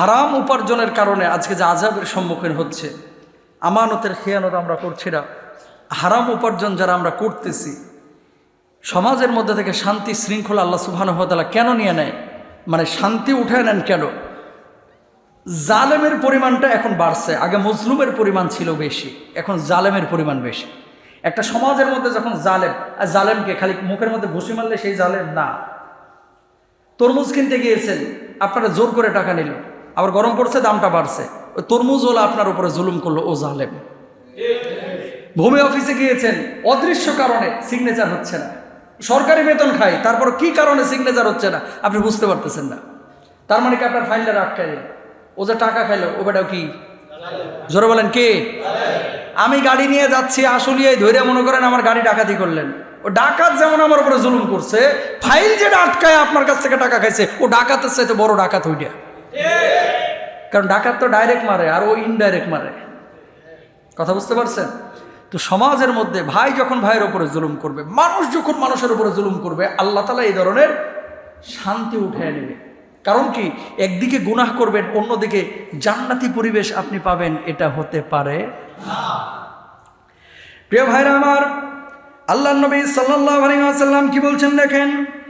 হারাম উপার্জনের কারণে আজকে যে আজাবের সম্মুখীন হচ্ছে, আমানতের খেয়ানত আমরা করছি না। হারাম উপার্জন যারা আমরা করতেছি, সমাজের মধ্যে থেকে শান্তি শৃঙ্খলা আল্লাহ সুবাহানুহতালা কেন নিয়ে নেয়? মানে শান্তি উঠে নেন কেন? জালেমের পরিমাণটা এখন বাড়ছে। আগে মজলুমের পরিমাণ ছিল বেশি, এখন জালেমের পরিমাণ বেশি। একটা সমাজের মধ্যে যখন জালেম, আর জালেমকে খালি মুখের মধ্যে ঘুষি মারলে সেই জালেম না। তরমুজ কিনতে গিয়েছেন, আপনারা জোর করে টাকা নিল আবার গরম পড়ছে, দামটা বাড়ছে। ওই তরমুজ হলো আপনার উপরে জুলুম করল, ও জালেম। ভূমি অফিসে গিয়েছেন, অদৃশ্য কারণে সিগনেচার হচ্ছে না। সরকারি বেতন খাই, তারপর কি কারণে সিগনেচার হচ্ছে না, আপনি বুঝতে পারতেছেন না। তার মানে কি আপনার ফাইলটা আটকাই ও যে টাকা খাইলো, ও বেটাও কি? জোরে বলেন, কে? আমি গাড়ি নিয়ে যাচ্ছি আসলিয়ে ধৈর্য মনে করেন আমার গাড়ি ডাকাতি করলেন। ও ডাকাত যেমন আমার উপরে জুলুম করছে ফাইল যেটা আটকায় আপনার কাছ থেকে টাকা খাইছে, ও ডাকাতের চাইতে বড় ডাকাত ওইটা কারণ ডাকাত তো ডাইরেক্ট মারে, আর ও ইনডাইরেক্ট মারে। কথা বুঝতে পারছেন? তো সমাজের মধ্যে ভাই যখন ভাইয়ের উপরে জুলুম করবে, মানুষ যখন মানুষের উপরে জুলুম করবে, আল্লাহ তালা এই ধরনের শান্তি উঠে নেবে। কারণ কি? একদিকে গুনাহ করবেন, অন্যদিকে জান্নাতি পরিবেশ আপনি পাবেন, এটা হতে পারে প্রিয় ভাইরা আমার আল্লাহ নবী সাল্লাল্লাহু আলাইহি ওয়াসাল্লাম কি বলছেন দেখেন?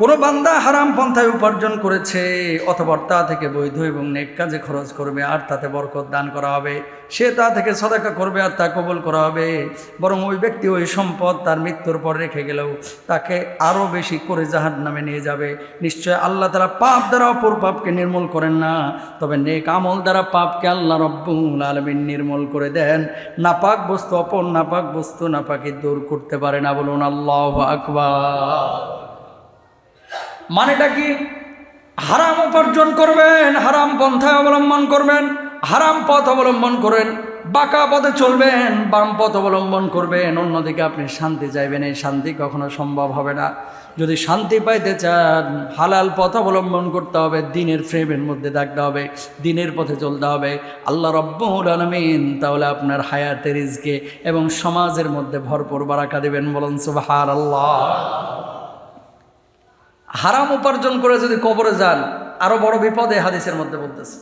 কোনো বান্দা হারাম পন্থায় উপার্জন করেছে, অথবা তা থেকে বৈধ এবং নেক কাজে খরচ করবে, আর তাতে বরকত দান করা হবে। সে তা থেকে সদাকা করবে, আর তা কবল করা হবে। বরং ওই ব্যক্তি ওই সম্পদ তার মৃত্যুর পর রেখে গেলেও তাকে আরও বেশি করে জাহাজ নামে নিয়ে যাবে। নিশ্চয় আল্লাহ তারা পাপ দ্বারা অপর পাপকে নির্মূল করেন না। তবে নেক আমল দ্বারা পাপকে আল্লাহ রব্বুল আলমিন নির্মূল করে দেন। নাপাক বস্তু অপর নাপাক বস্তু নাপাকে দূর করতে পারে না বলুন আল্লাহ আকবার। মানেটা কি? হারাম উপার্জন করবেন, হারাম পন্থায় অবলম্বন করবেন, হারাম পথ অবলম্বন করেন, বাঁকা পথে চলবেন, বাম পথ অবলম্বন করবেন, অন্যদিকে আপনি শান্তি চাইবেন, এই শান্তি কখনো সম্ভব হবে না। যদি শান্তি পাইতে চান, হালাল পথ অবলম্বন করতে হবে, দিনের ফ্রেমের মধ্যে থাকতে হবে, দিনের পথে চলতে হবে। আল্লাহ রব্বুল আলমিন তাহলে আপনার হায়াতের রিজকে এবং সমাজের মধ্যে ভরপুর বারাকা দেবেন বলুন সুবাহার আল্লাহ হারাম উপার্জন করে যদি কবরে যান, আরও বড় বিপদে হাদিসের মধ্যে বলতেছে।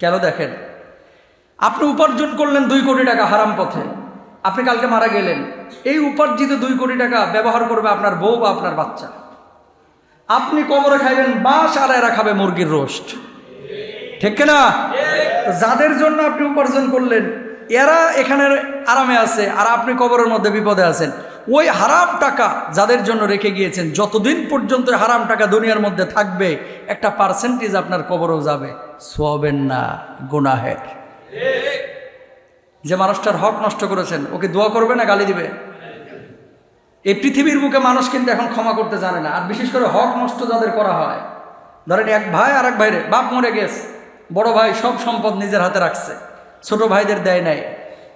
কেন দেখেন? আপনি উপার্জন করলেন দুই কোটি টাকা হারাম পথে, আপনি কালকে মারা গেলেন। এই উপার্জিত দুই কোটি টাকা ব্যবহার করবে আপনার বউ বা আপনার বাচ্চা। আপনি কবরে খাইবেন বাঁশ আর এরা খাবে মুরগির রোস্ট। ঠিক না যাদের জন্য আপনি উপার্জন করলেন এরা এখানে আরামে আছে আর আপনি কবরের মধ্যে বিপদে আছেন। ওই হারাম টাকা যাদের জন্য রেখে গিয়েছেন, যতদিন পর্যন্ত হারাম টাকা দুনিয়ার মধ্যে থাকবে, একটা পার্সেন্টেজ আপনার কবরও যাবে। সোয়াবেন না, গুনাহের। যে মানুষটার হক নষ্ট করেছেন, ওকে দোয়া করবে না গালি দিবে? এই পৃথিবীর বুকে মানুষ কিন্তু এখন ক্ষমা করতে জানে না। আর বিশেষ করে হক নষ্ট যাদের করা হয়, ধরেন এক ভাই আর এক ভাইরে, বাপ মরে গেছে, বড় ভাই সব সম্পদ নিজের হাতে রাখছে। ছোট ভাইদের দেয় নাই।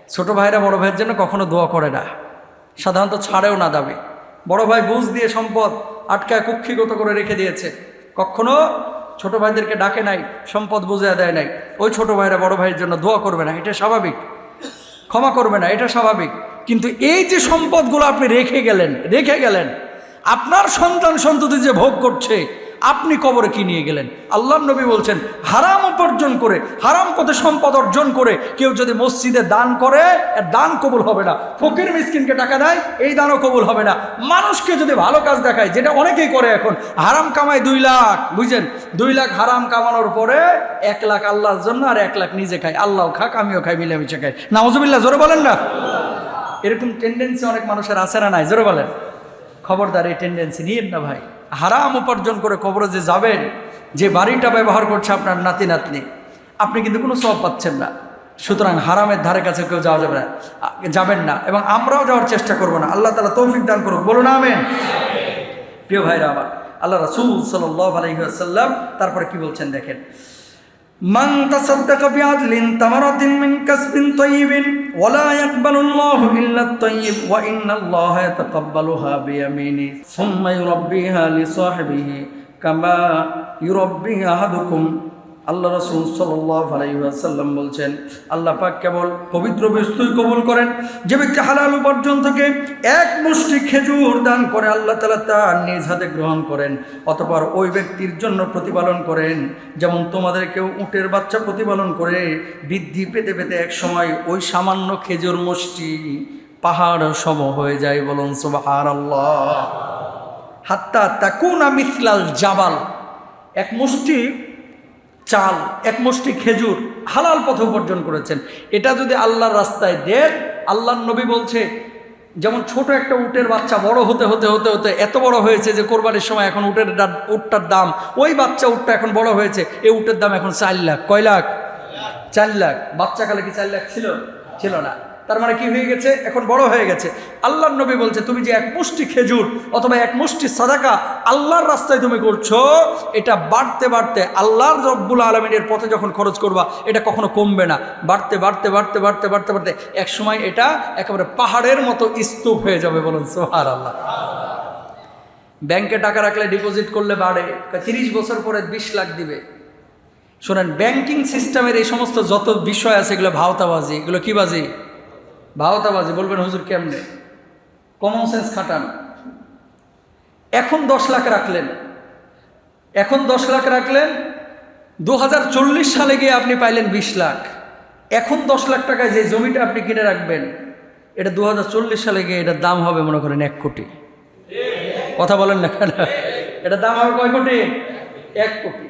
ছোট ভাইরা বড় ভাইয়ের জন্য কখনো দোয়া করে না। সাধারণত ছাড়েও না দাবি। বড় ভাই বুঝ দিয়ে সম্পদ আটকায় কুক্ষিগত করে রেখে দিয়েছে। কখনো ছোট ভাইদেরকে ডাকে নাই, সম্পদ বুঝিয়ে দেয় নাই। ওই ছোট ভাইরা বড় ভাইয়ের জন্য দোয়া করবে না। এটা স্বাভাবিক। ক্ষমা করবে না, এটা স্বাভাবিক। কিন্তু এই যে সম্পদগুলো আপনি রেখে গেলেন রেখে গেলেন, আপনার সন্তান সন্ততি যে ভোগ করছে আপনি কবরে কি নিয়ে গেলেন? আল্লাহ নবী বলছেন, হারাম উপার্জন করে, হারাম পথে সম্পদ অর্জন করে কেউ যদি মসজিদে দান করে দান কবুল হবে না। ফকির মিসকিনকে টাকা দেয়, এই দানও কবুল হবে না। মানুষকে যদি ভালো কাজ দেখায়, যেটা অনেকেই করে এখন, হারাম কামায় দুই লাখ, বুঝছেন? দুই লাখ হারাম কামানোর পরে এক লাখ আল্লাহর জন্য আর এক লাখ নিজে খায়। আল্লাহ খাক, আমিও খাই, মিলেমিশে খাই। নাওজুবিল্লাহ জোরে বলেন না? এরকম টেন্ডেন্সি অনেক মানুষের আছে না নাই? জোরে বলেন। খবরদার, এই টেন্ডেন্সি নিয়েন না ভাই। হারাম উপার্জন করে কবরে যে যাবেন, যে বাড়িটা ব্যবহার করছে আপনার নাতি নাতনি, আপনি কিন্তু কোনো সব পাচ্ছেন না। সুতরাং হারামের ধারে কাছে কেউ যাওয়া যাবে না, যাবেন না এবং আমরাও যাওয়ার চেষ্টা করব না। আল্লাহ তালা তৌফিক দান করুক। বলুন আমেন। প্রিয় ভাইরা আমার, আল্লাহ রাসুল সাল্লাহ আলহিহাসাল্লাম তারপরে কি বলছেন দেখেন من تصدق بعدل تمرة من كسب طيب ولا يقبل الله إلا الطيب وإن الله يتقبلها بيمينه ثم يربيها لصاحبه كما يربي أحدكم আল্লাহ রসুল সাল্লাম বলছেন, আল্লাহ পাক কেবল পবিত্র বস্তুই কবুল করেন। যে ব্যক্তি হালাল উপার্জন থেকে এক মুষ্টি খেজুর দান করে, আল্লাহ তালা তার নিজ হাতে গ্রহণ করেন। অতপর ওই ব্যক্তির জন্য প্রতিপালন করেন। যেমন তোমাদের কেউ উটের বাচ্চা প্রতিপালন করে, বৃদ্ধি পেতে পেতে এক সময় ওই সামান্য খেজুর মুষ্টি পাহাড় সম হয়ে যায় বলুন সুবাহার আল্লাহ হাত্তা তাকুনা মিথলাল জাবাল। এক মুষ্টি চাল, এক মুষ্টি খেজুর হালাল পথে উপার্জন করেছেন। এটা যদি আল্লাহর রাস্তায় দেন, আল্লাহর নবী বলছে, যেমন ছোট একটা উটের বাচ্চা বড় হতে হতে হতে হতে এত বড় হয়েছে যে কোরবানির সময় এখন উটের উটটার দাম, ওই বাচ্চা উটটা এখন বড় হয়েছে, এই উটের দাম এখন চার লাখ। কয় লাখ? চার লাখ। বাচ্চাকালে কি চার লাখ ছিল? ছিল না। তার মানে কি হয়ে গেছে? এখন বড় হয়ে গেছে। আল্লাহর নবী বলছে, তুমি যে এক মুষ্টি খেজুর অথবা এক মুষ্টি সাদাকা আল্লাহর রাস্তায় তুমি করছ, এটা বাড়তে বাড়তে আল্লাহর রব্বুল আলমিনের পথে যখন খরচ করবা, এটা কখনো কমবে না। বাড়তে বাড়তে বাড়তে বাড়তে বাড়তে বাড়তে এক সময় এটা একেবারে পাহাড়ের মতো স্তূপ হয়ে যাবে বলুন সোহার আল্লাহ ব্যাংকে টাকা রাখলে ডিপোজিট করলে বাড়ে। তিরিশ বছর পরে বিশ লাখ দিবে। শোনেন ব্যাংকিং সিস্টেমের এই সমস্ত যত বিষয় আছে, এগুলো ভাওতাবাজি, এগুলো কি বাজি? ভাওতাবাজি বলবেন হুজুর কেমনে? কমন সেন্স খাটান। এখন দশ লাখ রাখলেন। এখন দশ লাখ রাখলেন। দু হাজার চল্লিশ সালে গিয়ে আপনি পাইলেন বিশ লাখ। এখন দশ লাখ টাকায় যে জমিটা আপনি কিনে রাখবেন, এটা দু হাজার চল্লিশ সালে গিয়ে এটার দাম হবে মনে করেন এক কোটি। কথা বলেন না কেন? এটা দাম হবে কয় কোটি? এক কোটি।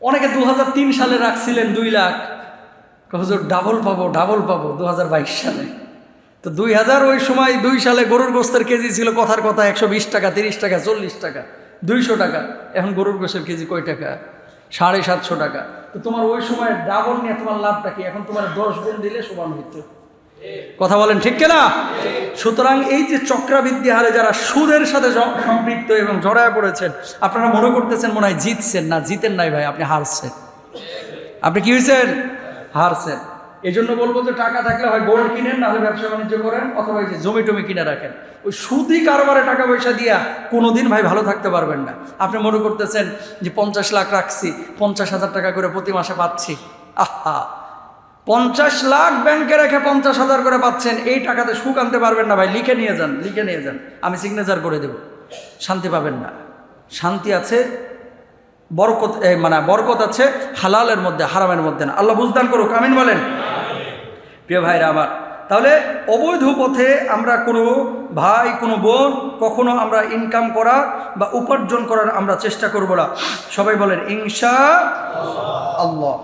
অনেকে দু হাজার তিন সালে রাখছিলেন দুই লাখ। হুজুর ডাবল পাবো ডাবল পাবো দু হাজার বাইশ সালে। তো দুই হাজার ওই সময় দুই সালে গরুর গোস্তের কেজি ছিল কথার কথা একশো বিশ টাকা, তিরিশ টাকা, চল্লিশ টাকা, দুইশো টাকা। এখন গরুর গোস্তের কেজি কয় টাকা? সাড়ে সাতশো টাকা। তো তোমার ওই সময় ডাবল নিয়ে তোমার লাভটা কি? এখন তোমার দশ গুণ দিলে সমান হইতো। কথা বলেন ঠিক কিনা? সুতরাং এই যে চক্রাবৃদ্ধি হারে যারা সুদের সাথে সম্পৃক্ত এবং জড়ায় পড়েছেন, আপনারা মনে করতেছেন মনে হয় জিতছেন। না, জিতেন নাই ভাই, আপনি হারছেন। আপনি কি হয়েছেন হারছেন। এই জন্য বলব যে টাকা থাকলে হয় গোল্ড কিনেন, নাহলে ব্যবসা বাণিজ্য করেন, অথবা এই যে জমি টমি কিনে রাখেন। ওই সুদি কারবারে টাকা পয়সা দিয়া কোনোদিন ভাই ভালো থাকতে পারবেন না। আপনি মনে করতেছেন যে পঞ্চাশ লাখ রাখছি, পঞ্চাশ হাজার টাকা করে প্রতি মাসে পাচ্ছি। আহা! পঞ্চাশ লাখ ব্যাংকে রেখে পঞ্চাশ হাজার করে পাচ্ছেন, এই টাকাতে সুখ আনতে পারবেন না ভাই। লিখে নিয়ে যান, লিখে নিয়ে যান। আমি সিগনেচার করে দেব। শান্তি পাবেন না। শান্তি আছে বরকত মানে বরকত আছে, হালালের মধ্যে, হারামের মধ্যে না। আল্লাহ বুঝদান করুক, আমিন বলেন। প্রিয় ভাইরা আমার, তাহলে অবৈধ পথে আমরা কোনো ভাই, কোনো বোন কখনো আমরা ইনকাম করা বা উপার্জন করার আমরা চেষ্টা করব না। সবাই বলেন ইংসা আল্লাহ।